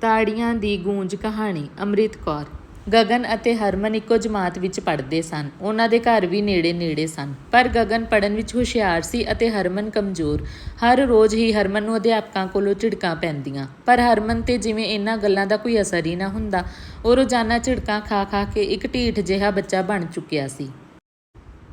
ਤਾੜੀਆਂ ਦੀ ਗੂੰਜ ਕਹਾਣੀ, ਅੰਮ੍ਰਿਤ ਕੌਰ। ਗਗਨ ਅਤੇ ਹਰਮਨ ਇੱਕੋ ਜਮਾਤ ਵਿੱਚ ਪੜ੍ਹਦੇ ਸਨ। ਉਹਨਾਂ ਦੇ ਘਰ ਵੀ ਨੇੜੇ-ਨੇੜੇ ਸਨ। ਪਰ ਗਗਨ ਪੜ੍ਹਨ ਵਿੱਚ ਹੁਸ਼ਿਆਰ ਸੀ ਅਤੇ ਹਰਮਨ ਕਮਜ਼ੋਰ। ਹਰ ਰੋਜ਼ ਹੀ ਹਰਮਨ ਨੂੰ ਅਧਿਆਪਕਾਂ ਕੋਲੋਂ ਝਿੜਕਾਂ ਪੈਂਦੀਆਂ। ਪਰ ਹਰਮਨ ਤੇ ਜਿਵੇਂ ਇਹਨਾਂ ਗੱਲਾਂ ਦਾ ਕੋਈ ਅਸਰ ਹੀ ਨਾ ਹੁੰਦਾ, ਉਹ ਰੋਜ਼ਾਨਾ ਝਿੜਕਾਂ ਖਾ-ਖਾ ਕੇ ਇੱਕ ਢੀਠ ਜਿਹਾ ਬੱਚਾ ਬਣ ਚੁੱਕਿਆ ਸੀ।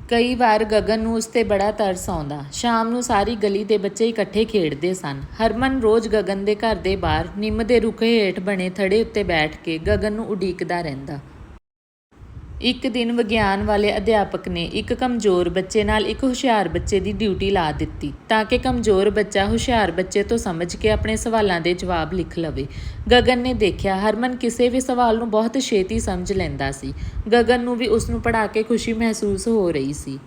ਕਈ ਵਾਰ ਗਗਨ ਨੂੰ ਉਸ ਤੇ ਬੜਾ ਤਰਸ ਆਉਂਦਾ। ਸ਼ਾਮ ਨੂੰ ਸਾਰੀ ਗਲੀ ਦੇ ਬੱਚੇ ਇਕੱਠੇ ਖੇਡਦੇ ਸਨ। ਹਰਮਨ ਰੋਜ਼ ਗਗਨ ਦੇ ਘਰ ਦੇ ਬਾਹਰ ਨਿੰਮ ਦੇ ਰੁੱਖ ਹੇਠ ਬਣੇ ਥੜੇ ਉੱਤੇ ਬੈਠ ਕੇ ਗਗਨ ਨੂੰ ਉਡੀਕਦਾ ਰਹਿੰਦਾ। ਇੱਕ ਦਿਨ ਵਿਗਿਆਨ ਵਾਲੇ ਅਧਿਆਪਕ ਨੇ ਇੱਕ ਕਮਜ਼ੋਰ ਬੱਚੇ ਨਾਲ ਇੱਕ ਹੁਸ਼ਿਆਰ ਬੱਚੇ ਦੀ ਡਿਊਟੀ ਲਾ ਦਿੱਤੀ ਤਾਂ ਕਿ ਕਮਜ਼ੋਰ ਬੱਚਾ ਹੁਸ਼ਿਆਰ ਬੱਚੇ ਤੋਂ ਸਮਝ ਕੇ ਆਪਣੇ ਸਵਾਲਾਂ ਦੇ ਜਵਾਬ ਲਿਖ ਲਵੇ। ਗਗਨ ਨੇ ਦੇਖਿਆ, ਹਰਮਨ ਕਿਸੇ ਵੀ ਸਵਾਲ ਨੂੰ ਬਹੁਤ ਛੇਤੀ ਸਮਝ ਲੈਂਦਾ ਸੀ। ਗਗਨ ਨੂੰ ਵੀ ਉਸ ਨੂੰ ਪੜ੍ਹਾ ਕੇ ਖੁਸ਼ੀ ਮਹਿਸੂਸ ਹੋ ਰਹੀ ਸੀ।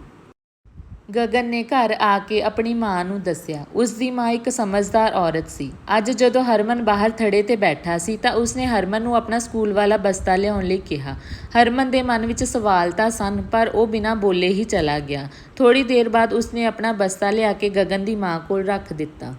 ਗਗਨ ਨੇ ਘਰ ਆ ਕੇ ਆਪਣੀ ਮਾਂ ਨੂੰ ਦੱਸਿਆ। ਉਸ ਦੀ ਮਾਂ ਇੱਕ ਸਮਝਦਾਰ ਔਰਤ ਸੀ। ਅੱਜ ਜਦੋਂ ਹਰਮਨ ਬਾਹਰ ਥੜੇ ਤੇ ਬੈਠਾ ਸੀ ਤਾਂ ਉਸਨੇ ਹਰਮਨ ਨੂੰ ਆਪਣਾ ਸਕੂਲ ਵਾਲਾ ਬਸਤਾ ਲਿਆਉਣ ਲਈ ਕਿਹਾ। ਹਰਮਨ ਦੇ ਮਨ ਵਿੱਚ ਸਵਾਲ ਤਾਂ ਸਨ, ਪਰ ਉਹ ਬਿਨਾਂ ਬੋਲੇ ਹੀ ਚਲਾ ਗਿਆ। ਥੋੜੀ ਦੇਰ ਬਾਅਦ ਉਸਨੇ ਆਪਣਾ ਬਸਤਾ ਲਿਆ ਕੇ ਗਗਨ ਦੀ ਮਾਂ ਕੋਲ ਰੱਖ ਦਿੱਤਾ।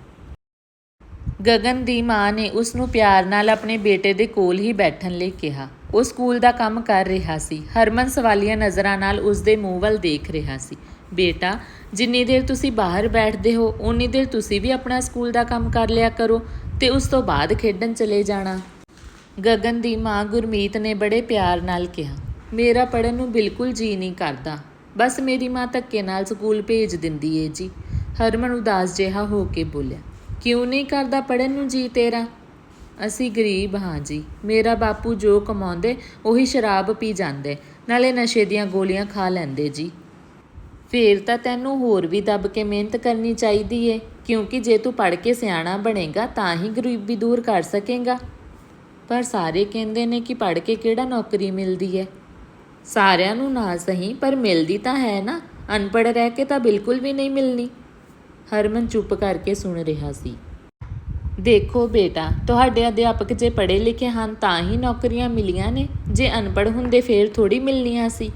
ਗਗਨ ਦੀ ਮਾਂ ਨੇ ਉਸ ਨੂੰ ਪਿਆਰ ਨਾਲ ਆਪਣੇ ਬੇਟੇ ਦੇ ਕੋਲ ਹੀ ਬੈਠਣ ਲਈ ਕਿਹਾ। ਉਹ ਸਕੂਲ ਦਾ ਕੰਮ ਕਰ ਰਿਹਾ ਸੀ। ਹਰਮਨ ਸਵਾਲੀਆ ਨਜ਼ਰਾਂ ਨਾਲ ਉਸ ਦੇ ਮੂੰਹ ਵੱਲ ਦੇਖ ਰਿਹਾ ਸੀ। ਬੇਟਾ, ਜਿੰਨੀ ਦੇਰ ਤੁਸੀਂ ਬਾਹਰ ਬੈਠਦੇ ਹੋ ਉਨੀ ਦੇਰ ਤੁਸੀਂ ਵੀ ਆਪਣਾ ਸਕੂਲ ਦਾ ਕੰਮ ਕਰ ਲਿਆ ਕਰੋ ਤੇ ਉਸ ਤੋਂ ਬਾਅਦ ਖੇਡਣ ਚਲੇ ਜਾਣਾ। ਗਗਨ ਦੀ ਮਾਂ ਗੁਰਮੀਤ ਨੇ ਬੜੇ ਪਿਆਰ ਨਾਲ ਕਿਹਾ, ਮੇਰਾ ਪੜਨ ਨੂੰ ਬਿਲਕੁਲ ਜੀ ਨਹੀਂ ਕਰਦਾ। ਬਸ ਮੇਰੀ ਮਾਂ ਧੱਕੇ ਨਾਲ ਸਕੂਲ ਭੇਜ ਦਿੰਦੀ ਏ ਜੀ। ਹਰਮਨ ਉਦਾਸ ਜਿਹਾ ਹੋ ਕੇ ਬੋਲਿਆ, ਕਿਉਂ ਨਹੀਂ ਕਰਦਾ ਪੜਨ ਨੂੰ ਜੀ ਤੇਰਾ? ਅਸੀਂ ਗਰੀਬ ਹਾਂ ਜੀ। ਮੇਰਾ ਬਾਪੂ ਜੋ ਕਮਾਉਂਦੇ, ਉਹੀ ਸ਼ਰਾਬ ਪੀ ਜਾਂਦੇ। ਨਾਲੇ ਨਸ਼ੇ ਦੀਆਂ ਗੋਲੀਆਂ ਖਾ ਲੈਂਦੇ ਜੀ। ਫੇਰ ਤਾਂ ਤੈਨੂੰ ਹੋਰ ਵੀ ਦੱਬ ਕੇ ਮਿਹਨਤ ਕਰਨੀ ਚਾਹੀਦੀ ਏ, ਕਿਉਂਕਿ ਜੇ ਤੂੰ ਪੜ੍ਹ ਕੇ ਸਿਆਣਾ ਬਣੇਗਾ ਤਾਂ ਹੀ ਗਰੀਬੀ ਦੂਰ ਕਰ ਸਕੇਗਾ। ਪਰ ਸਾਰੇ ਕਹਿੰਦੇ ਨੇ ਕਿ ਪੜ੍ਹ ਕੇ ਕਿਹੜਾ ਨੌਕਰੀ ਮਿਲਦੀ ਏ? ਸਾਰਿਆਂ ਨੂੰ ਨਾ ਸਹੀ, ਪਰ ਮਿਲਦੀ ਤਾਂ ਹੈ ਨਾ। ਅਨਪੜ੍ਹ ਰਹਿ ਕੇ ਤਾਂ ਬਿਲਕੁਲ ਵੀ ਨਹੀਂ ਮਿਲਣੀ। ਹਰਮਨ ਚੁੱਪ ਕਰਕੇ ਸੁਣ ਰਿਹਾ ਸੀ। ਦੇਖੋ ਬੇਟਾ, ਤੁਹਾਡੇ ਅਧਿਆਪਕ ਜੇ ਪੜ੍ਹੇ ਲਿਖੇ ਹਨ ਤਾਂ ਹੀ ਨੌਕਰੀਆਂ ਮਿਲੀਆਂ ਨੇ। ਜੇ ਅਨਪੜ੍ਹ ਹੁੰਦੇ ਫੇਰ ਥੋੜੀ ਮਿਲਣੀਆਂ ਸੀ।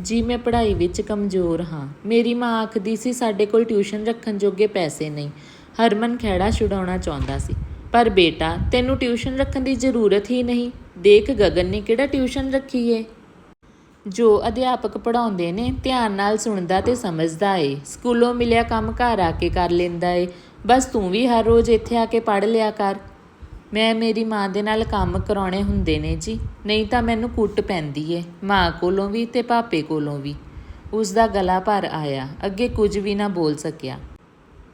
ਜੀ, ਮੈਂ ਪੜ੍ਹਾਈ ਵਿੱਚ ਕਮਜ਼ੋਰ ਹਾਂ। ਮੇਰੀ ਮਾਂ ਆਖਦੀ ਸੀ, ਸਾਡੇ ਕੋਲ ਟਿਊਸ਼ਨ ਰੱਖਣ ਜੋਗੇ ਪੈਸੇ ਨਹੀਂ। ਹਰਮਨ ਖਹਿੜਾ ਛੁਡਾਉਣਾ ਚਾਹੁੰਦਾ ਸੀ। ਪਰ ਬੇਟਾ, ਤੈਨੂੰ ਟਿਊਸ਼ਨ ਰੱਖਣ ਦੀ ਜ਼ਰੂਰਤ ਹੀ ਨਹੀਂ। ਦੇਖ ਗਗਨ ਨੇ ਕਿਹੜਾ ਟਿਊਸ਼ਨ ਰੱਖੀ ਏ? ਜੋ ਅਧਿਆਪਕ ਪੜਾਉਂਦੇ ਨੇ, ਧਿਆਨ ਨਾਲ ਸੁਣਦਾ ਤੇ ਸਮਝਦਾ ਏ। ਸਕੂਲੋਂ ਮਿਲਿਆ ਕੰਮ ਘਰ ਆ ਕੇ ਕਰ ਲੈਂਦਾ ਏ। ਬਸ ਤੂੰ ਵੀ ਹਰ ਰੋਜ਼ ਇੱਥੇ ਆ ਕੇ ਪੜ ਲਿਆ ਕਰ। ਮੈਂ ਮੇਰੀ ਮਾਂ ਦੇ ਨਾਲ ਕੰਮ ਕਰਾਉਣੇ ਹੁੰਦੇ ਨੇ ਜੀ। ਨਹੀਂ ਤਾਂ ਮੈਨੂੰ ਕੁੱਟ ਪੈਂਦੀ ਏ, ਮਾਂ ਕੋਲੋਂ ਵੀ ਤੇ ਪਾਪੇ ਕੋਲੋਂ ਵੀ। ਉਸ ਦਾ ਗਲਾ ਭਰ ਆਇਆ, ਅੱਗੇ ਕੁਝ ਵੀ ਨਾ ਬੋਲ ਸਕਿਆ।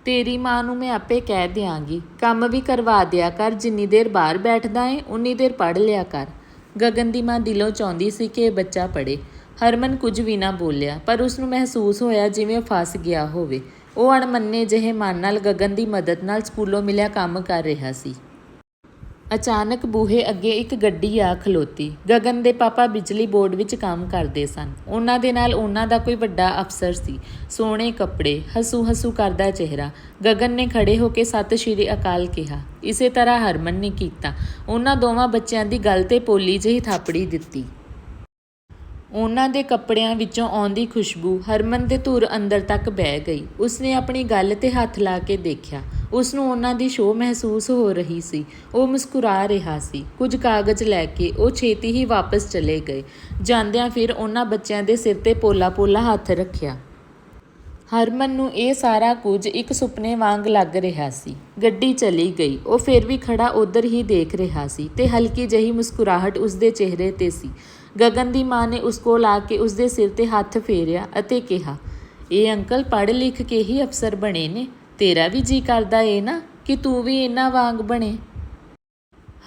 ਤੇਰੀ ਮਾਂ ਨੂੰ ਮੈਂ ਆਪੇ ਕਹਿ ਦਿਆਂਗੀ, ਕੰਮ ਵੀ ਕਰਵਾ ਦਿਆ ਕਰ, ਜਿੰਨੀ ਦੇਰ ਬਾਹਰ ਬੈਠਦਾ ਏ, ਉਨੀ ਦੇਰ ਪੜ ਲਿਆ ਕਰ। ਗਗਨ ਦੀ ਮਾਂ ਦਿਲੋਂ ਚਾਹੁੰਦੀ ਸੀ ਕਿ ਇਹ ਬੱਚਾ ਪੜੇ ਹਰਮਨ ਕੁਝ ਵੀ ਨਾ ਬੋਲਿਆ, ਪਰ ਉਸ ਨੂੰ ਮਹਿਸੂਸ ਹੋਇਆ ਜਿਵੇਂ ਉਹ ਫਸ ਗਿਆ ਹੋਵੇ। ਉਹ ਅਣਮੰਨੇ ਜਿਹੇ ਮਨ ਨਾਲ ਗਗਨ ਦੀ ਮਦਦ ਨਾਲ ਸਕੂਲੋਂ ਮਿਲਿਆ ਕੰਮ ਕਰ ਰਿਹਾ ਸੀ। ਅਚਾਨਕ ਬੂਹੇ ਅੱਗੇ ਇੱਕ ਗੱਡੀ ਆ ਖਲੋਤੀ। ਗਗਨ ਦੇ ਪਾਪਾ ਬਿਜਲੀ ਬੋਰਡ ਵਿੱਚ ਕੰਮ ਕਰਦੇ ਸਨ। ਉਹਨਾਂ ਦੇ ਨਾਲ ਉਹਨਾਂ ਦਾ ਕੋਈ ਵੱਡਾ ਅਫਸਰ ਸੀ। ਸੋਹਣੇ ਕੱਪੜੇ, ਹਸੂ ਹਸੂ ਕਰਦਾ ਚਿਹਰਾ। ਗਗਨ ਨੇ ਖੜੇ ਹੋ ਕੇ ਸਤਿ ਸ਼੍ਰੀ ਅਕਾਲ ਕਿਹਾ। ਇਸੇ ਤਰ੍ਹਾਂ ਹਰਮਨ ਨੇ ਕੀਤਾ। ਉਹਨਾਂ ਦੋਵਾਂ ਬੱਚਿਆਂ ਦੀ ਗੱਲ ਤੇ ਪੋਲੀ ਜਿਹੀ ਥਾਪੜੀ ਦਿੱਤੀ। ਉਹਨਾਂ ਦੇ ਕੱਪੜਿਆਂ ਵਿੱਚੋਂ ਆਉਂਦੀ ਖੁਸ਼ਬੂ ਹਰਮਨ ਦੇ ਧੁਰ ਅੰਦਰ ਤੱਕ ਬਹਿ ਗਈ। ਉਸਨੇ ਆਪਣੀ ਗੱਲ ਤੇ ਹੱਥ ਲਾ ਕੇ ਦੇਖਿਆ। ਉਸ ਨੂੰ ਉਹਨਾਂ ਦੀ ਸ਼ੋਅ ਮਹਿਸੂਸ ਹੋ ਰਹੀ ਸੀ। ਉਹ ਮੁਸਕਰਾ ਰਿਹਾ ਸੀ। ਕੁਝ ਕਾਗਜ਼ ਲੈ ਕੇ ਉਹ ਛੇਤੀ ਹੀ ਵਾਪਸ ਚਲੇ ਗਏ। ਜਾਂਦਿਆਂ ਫਿਰ ਉਹਨਾਂ ਬੱਚਿਆਂ ਦੇ ਸਿਰ ਤੇ ਪੋਲਾ-ਪੋਲਾ ਹੱਥ ਰੱਖਿਆ। ਹਰਮਨ ਨੂੰ ਇਹ ਸਾਰਾ ਕੁਝ ਇੱਕ ਸੁਪਨੇ ਵਾਂਗ ਲੱਗ ਰਿਹਾ ਸੀ। ਗੱਡੀ ਚਲੀ ਗਈ। ਉਹ ਫਿਰ ਵੀ ਖੜਾ ਉਧਰ ਹੀ ਦੇਖ ਰਿਹਾ ਸੀ ਤੇ ਹਲਕੀ ਜਹੀ ਮੁਸਕਰਾਹਟ ਉਸਦੇ ਚਿਹਰੇ ਤੇ ਸੀ। ਗਗਨ ਦੀ ਮਾਂ ਨੇ ਉਸ ਕੋਲ ਆ ਕੇ ਉਸਦੇ ਸਿਰ ਤੇ ਹੱਥ ਫੇਰਿਆ ਅਤੇ ਕਿਹਾ, ਇਹ ਅੰਕਲ ਪੜ੍ਹ ਲਿਖ ਕੇ ਹੀ ਅਫਸਰ ਬਣੇ ਨੇ। ਤੇਰਾ ਵੀ ਜੀ ਕਰਦਾ ਏ ਨਾ ਕਿ ਤੂੰ ਵੀ ਇਹਨਾਂ ਵਾਂਗ ਬਣੇ?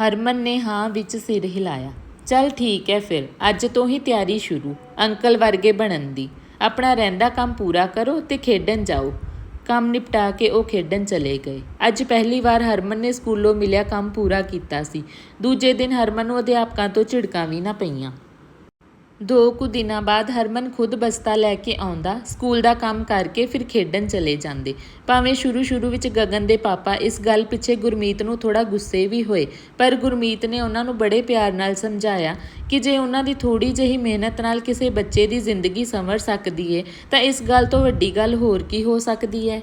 ਹਰਮਨ ਨੇ ਹਾਂ ਵਿੱਚ ਸਿਰ ਹਿਲਾਇਆ। ਚੱਲ ਠੀਕ ਹੈ ਫਿਰ, ਅੱਜ ਤੋਂ ਹੀ ਤਿਆਰੀ ਸ਼ੁਰੂ। ਅੰਕਲ ਵਰਗੇ ਬਣਨ ਦੀ। ਆਪਣਾ ਰਹਿੰਦਾ ਕੰਮ ਪੂਰਾ ਕਰੋ ਤੇ ਖੇਡਣ ਜਾਓ। ਕੰਮ ਨਿਪਟਾ ਕੇ ਉਹ ਖੇਡਣ ਚਲੇ ਗਏ। ਅੱਜ ਪਹਿਲੀ ਵਾਰ ਹਰਮਨ ਨੇ ਸਕੂਲੋਂ ਮਿਲਿਆ ਕੰਮ ਪੂਰਾ ਕੀਤਾ ਸੀ। ਦੂਜੇ ਦਿਨ ਹਰਮਨ ਨੂੰ ਅਧਿਆਪਕਾਂ ਤੋਂ ਝਿੜਕਾਂ ਵੀ ਨਾ ਪਈਆਂ। ਦੋ ਕੁ ਦਿਨਾਂ ਬਾਅਦ ਹਰਮਨ ਖੁਦ ਬਸਤਾ ਲੈ ਕੇ ਆਉਂਦਾ, ਸਕੂਲ ਦਾ ਕੰਮ ਕਰਕੇ ਫਿਰ ਖੇਡਣ ਚਲੇ ਜਾਂਦੇ। ਭਾਵੇਂ ਸ਼ੁਰੂ-ਸ਼ੁਰੂ ਵਿੱਚ ਗਗਨ ਦੇ ਪਾਪਾ ਇਸ ਗੱਲ ਪਿੱਛੇ ਗੁਰਮੀਤ ਨੂੰ ਥੋੜਾ ਗੁੱਸੇ ਵੀ ਹੋਏ, ਪਰ ਗੁਰਮੀਤ ਨੇ ਉਹਨਾਂ ਨੂੰ ਬੜੇ ਪਿਆਰ ਨਾਲ ਸਮਝਾਇਆ ਕਿ ਜੇ ਉਹਨਾਂ ਦੀ ਥੋੜੀ ਜਿਹੀ ਮਿਹਨਤ ਨਾਲ ਕਿਸੇ ਬੱਚੇ ਦੀ ਜ਼ਿੰਦਗੀ ਸੰਵਰ ਸਕਦੀ ਏ, ਤਾਂ ਇਸ ਗੱਲ ਤੋਂ ਵੱਡੀ ਗੱਲ ਹੋਰ ਕੀ ਹੋ ਸਕਦੀ ਹੈ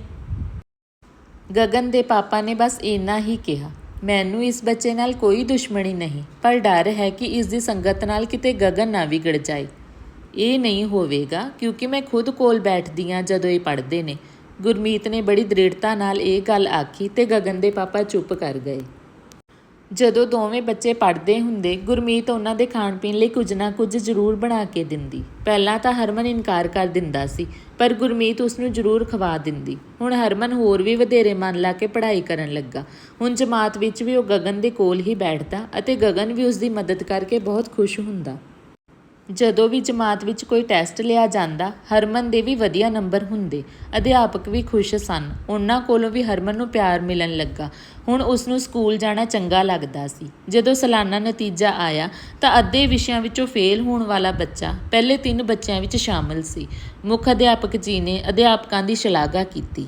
ਗਗਨ ਦੇ ਪਾਪਾ ਨੇ ਬਸ ਇੰਨਾ ਹੀ ਕਿਹਾ। ਮੈਨੂੰ ਇਸ ਬੱਚੇ ਨਾਲ ਕੋਈ ਦੁਸ਼ਮਣੀ ਨਹੀਂ, ਪਰ ਡਰ ਹੈ ਕਿ ਇਸ ਦੀ ਸੰਗਤ ਨਾਲ ਕਿਤੇ ਗਗਨ ਨਾ ਵਿਗੜ ਜਾਏ। ਇਹ ਨਹੀਂ ਹੋਵੇਗਾ, ਕਿਉਂਕਿ ਮੈਂ ਖੁਦ ਕੋਲ ਬੈਠਦੀ ਹਾਂ ਜਦੋਂ ਇਹ ਪੜ੍ਹਦੇ ਨੇ। ਗੁਰਮੀਤ ਨੇ ਬੜੀ ਦ੍ਰਿੜਤਾ ਨਾਲ ਇਹ ਗੱਲ ਆਖੀ ਤੇ ਗਗਨ ਦੇ ਪਾਪਾ ਚੁੱਪ ਕਰ ਗਏ। ਜਦੋਂ ਦੋਵੇਂ ਬੱਚੇ ਪੜ੍ਹਦੇ ਹੁੰਦੇ, ਗੁਰਮੀਤ ਉਹਨਾਂ ਦੇ ਖਾਣ ਪੀਣ ਲਈ ਕੁਝ ਨਾ ਕੁਝ ਜ਼ਰੂਰ ਬਣਾ ਕੇ ਦਿੰਦੀ। ਪਹਿਲਾਂ ਤਾਂ ਹਰਮਨ ਇਨਕਾਰ ਕਰ ਦਿੰਦਾ ਸੀ, ਪਰ ਗੁਰਮੀਤ ਉਸ ਨੂੰ ਜ਼ਰੂਰ ਖਵਾ ਦਿੰਦੀ। ਹੁਣ ਹਰਮਨ ਹੋਰ ਵੀ ਵਧੇਰੇ ਮਨ ਲਾ ਕੇ ਪੜ੍ਹਾਈ ਕਰਨ ਲੱਗਾ। ਹੁਣ ਜਮਾਤ ਵਿੱਚ ਵੀ ਉਹ ਗਗਨ ਦੇ ਕੋਲ ਹੀ ਬੈਠਦਾ ਅਤੇ ਗਗਨ ਵੀ ਉਸ ਦੀ ਮਦਦ ਕਰਕੇ ਬਹੁਤ ਖੁਸ਼ ਹੁੰਦਾ। ਜਦੋਂ ਵੀ ਜਮਾਤ ਵਿੱਚ ਕੋਈ ਟੈਸਟ ਲਿਆ ਜਾਂਦਾ, ਹਰਮਨ ਦੇ ਵੀ ਵਧੀਆ ਨੰਬਰ ਹੁੰਦੇ। ਅਧਿਆਪਕ ਵੀ ਖੁਸ਼ ਸਨ। ਉਹਨਾਂ ਕੋਲੋਂ ਵੀ ਹਰਮਨ ਨੂੰ ਪਿਆਰ ਮਿਲਣ ਲੱਗਾ। ਹੁਣ ਉਸ ਨੂੰ ਸਕੂਲ ਜਾਣਾ ਚੰਗਾ ਲੱਗਦਾ ਸੀ। ਜਦੋਂ ਸਾਲਾਨਾ ਨਤੀਜਾ ਆਇਆ, ਤਾਂ ਅੱਧੇ ਵਿਸ਼ਿਆਂ ਵਿੱਚੋਂ ਫੇਲ ਹੋਣ ਵਾਲਾ ਬੱਚਾ ਪਹਿਲੇ ਤਿੰਨ ਬੱਚਿਆਂ ਵਿੱਚ ਸ਼ਾਮਲ ਸੀ। ਮੁੱਖ ਅਧਿਆਪਕ ਜੀ ਨੇ ਅਧਿਆਪਕਾਂ ਦੀ ਸ਼ਲਾਘਾ ਕੀਤੀ।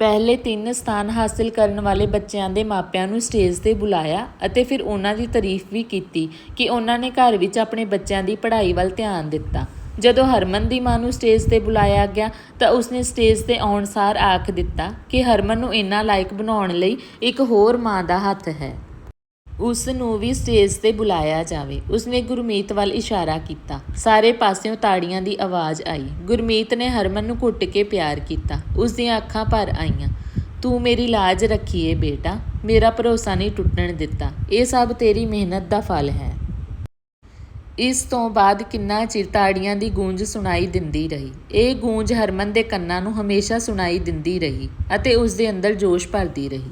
ਪਹਿਲੇ ਤਿੰਨ ਸਥਾਨ ਹਾਸਲ ਕਰਨ ਵਾਲੇ ਬੱਚਿਆਂ ਦੇ ਮਾਪਿਆਂ ਨੂੰ ਸਟੇਜ ਤੇ ਬੁਲਾਇਆ ਅਤੇ ਫਿਰ ਉਹਨਾਂ ਦੀ ਤਾਰੀਫ ਵੀ ਕੀਤੀ ਕਿ ਉਹਨਾਂ ਨੇ ਘਰ ਵਿੱਚ ਆਪਣੇ ਬੱਚਿਆਂ ਦੀ ਪੜ੍ਹਾਈ ਵੱਲ ਧਿਆਨ ਦਿੱਤਾ। ਜਦੋਂ ਹਰਮਨ ਦੀ ਮਾਂ ਨੂੰ ਸਟੇਜ ਤੇ ਬੁਲਾਇਆ ਗਿਆ ਤਾਂ ਉਸਨੇ ਸਟੇਜ ਤੇ ਆਉਣ ਸਾਰ ਆਖ ਦਿੱਤਾ ਕਿ ਹਰਮਨ ਨੂੰ ਇੰਨਾ ਲਾਇਕ ਬਣਾਉਣ ਲਈ ਇੱਕ ਹੋਰ ਮਾਂ ਦਾ ਹੱਥ ਹੈ। ਉਸ ਨੂੰ ਵੀ ਸਟੇਜ ਤੇ ਬੁਲਾਇਆ ਜਾਵੇ। ਉਸਨੇ ਗੁਰਮੀਤ ਵੱਲ ਇਸ਼ਾਰਾ ਕੀਤਾ। ਸਾਰੇ ਪਾਸਿਓਂ ਤਾੜੀਆਂ ਦੀ ਆਵਾਜ਼ ਆਈ। ਗੁਰਮੀਤ ਨੇ ਹਰਮਨ ਨੂੰ ਘੁੱਟ ਕੇ ਪਿਆਰ ਕੀਤਾ। ਉਸ ਦੀਆਂ ਅੱਖਾਂ ਭਰ ਆਈਆਂ। ਤੂੰ ਮੇਰੀ ਲਾਜ ਰੱਖੀਏ ਬੇਟਾ। ਮੇਰਾ ਭਰੋਸਾ ਨਹੀਂ ਟੁੱਟਣ ਦਿੱਤਾ। ਇਹ ਸਭ ਤੇਰੀ ਮਿਹਨਤ ਦਾ ਫਲ ਹੈ। ਇਸ ਤੋਂ ਬਾਅਦ ਕਿੰਨਾ ਚਿਰ ਤਾੜੀਆਂ ਦੀ ਗੂੰਜ ਸੁਣਾਈ ਦਿੰਦੀ ਰਹੀ। ਇਹ ਗੂੰਜ ਹਰਮਨ ਦੇ ਕੰਨਾਂ ਨੂੰ ਹਮੇਸ਼ਾ ਸੁਣਾਈ ਦਿੰਦੀ ਰਹੀ ਅਤੇ ਉਸ ਦੇ ਅੰਦਰ ਜੋਸ਼ ਭਰਦੀ ਰਹੀ।